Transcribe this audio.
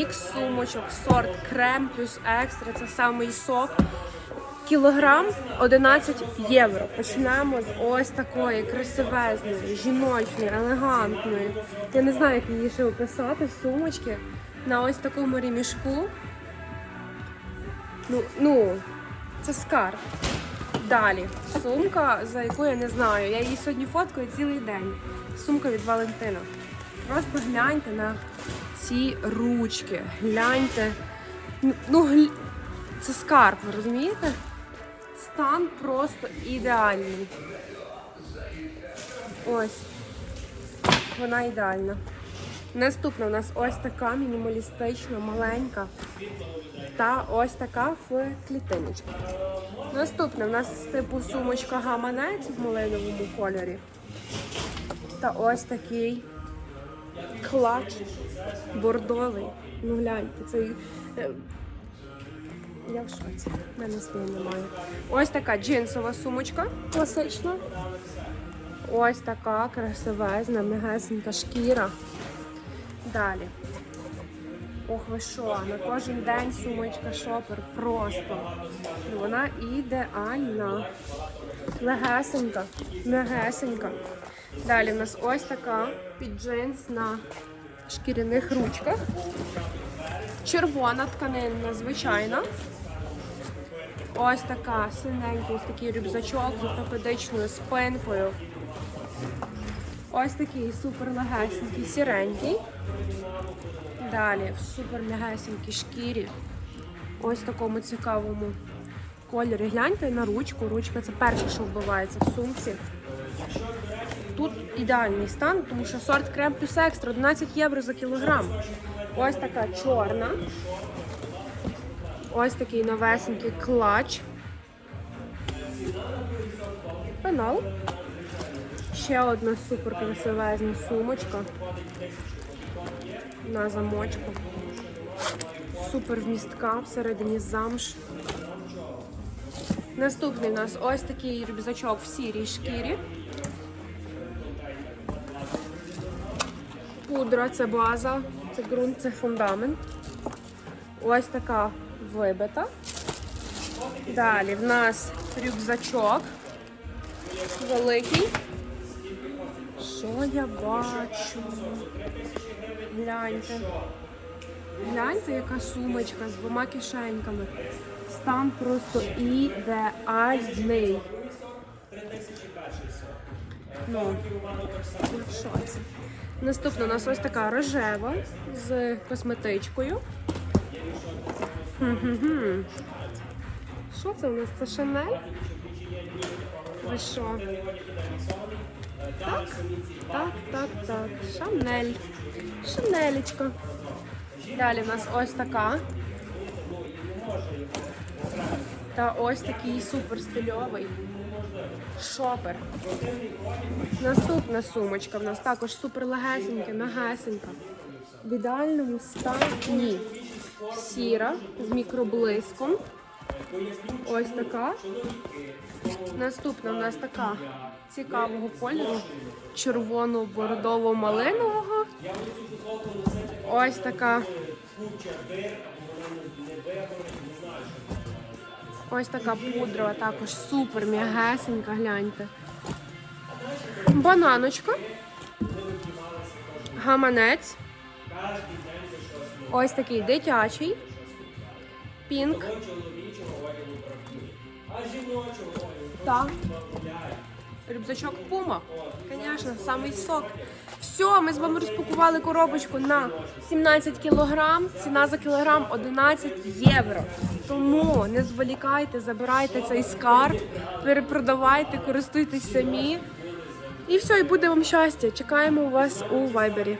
мікс сумочок, сорт крем плюс екстра. Це самий сок. Кілограм 11 євро. Почнемо з ось такої красивезної, жіночної, елегантної. Я не знаю, як її ще описати. Сумочки на ось такому ремішку. Ну, ну, це скарб. Далі. Сумка, за яку я не знаю. Я її сьогодні фоткаю цілий день. Сумка від Валентина. Просто гляньте на ці ручки. Гляньте. Ну, Ну, гл... це скарб, розумієте? Стан просто ідеальний. Ось. Вона ідеальна. Наступна у нас ось така мінімалістична, маленька. Та ось така в клітиночці. Наступна у нас типу сумочка гаманець в малиновому кольорі. Та ось такий клач бордовий. Ну гляньте, цей. е, Я в шоці. В мене слів немає. Ось така джинсова сумочка класична. Ось така красивезна, мегесенька шкіра. Далі. Ох, ви що, на кожен день сумочка шопер просто. Вона ідеальна. Легесенька, мегесенька. Далі в нас ось така під джинс на шкіряних ручках. Червона тканинна, звичайна. Ось така синенький, ось такий рюкзачок з ортопедичною спинкою. Ось такий супер легесенький, сіренький. Далі в супер м'ягесенькій шкірі. Ось такому цікавому кольорі. Гляньте на ручку. Ручка це перше, що вбивається в сумці. Тут ідеальний стан, тому що сорт крем плюс екстра 11 євро за кілограм. Ось така чорна. Ось такий новесенький клач. Пенал. Ще одна супер красивезна сумочка на замочку. Супер вмістка, всередині замш. Наступний у нас ось такий рюкзачок в сірій шкірі. Пудра це база, це ґрунт, це фундамент. Ось така вибита. Далі в нас рюкзачок великий. Що я бачу? Гляньте. Гляньте, яка сумочка з двома кишеньками. Стан просто ідеальний. Ну, що це? Наступна у нас ось така рожева з косметичкою. Що це у нас? Це Шанель? Що? Так, так, так, так. Шанель. Шанелечка. Далі в нас ось така. Та ось такий супер стильовий. Шопер. Наступна сумочка в нас також супер легесенька, мягесенька. В ідеальному стані. Сіра з мікроблиском. Ось така. Наступна у нас така цікавого кольору. Червоно-бордово-малинового. Ось така. Ось така пудрова, також супер м'ягесенька, гляньте. Бананочка. Гаманець. Ось такий дитячий. Пінк. Так. Рюкзачок Пума. Звісно, самий сок. Все, ми з вами розпакували коробочку на 17 кілограм. Ціна за кілограм 11 євро. Тому не зволікайте, забирайте цей скарб, перепродавайте, користуйтесь самі. І все, і буде вам щастя. Чекаємо вас у вайбері.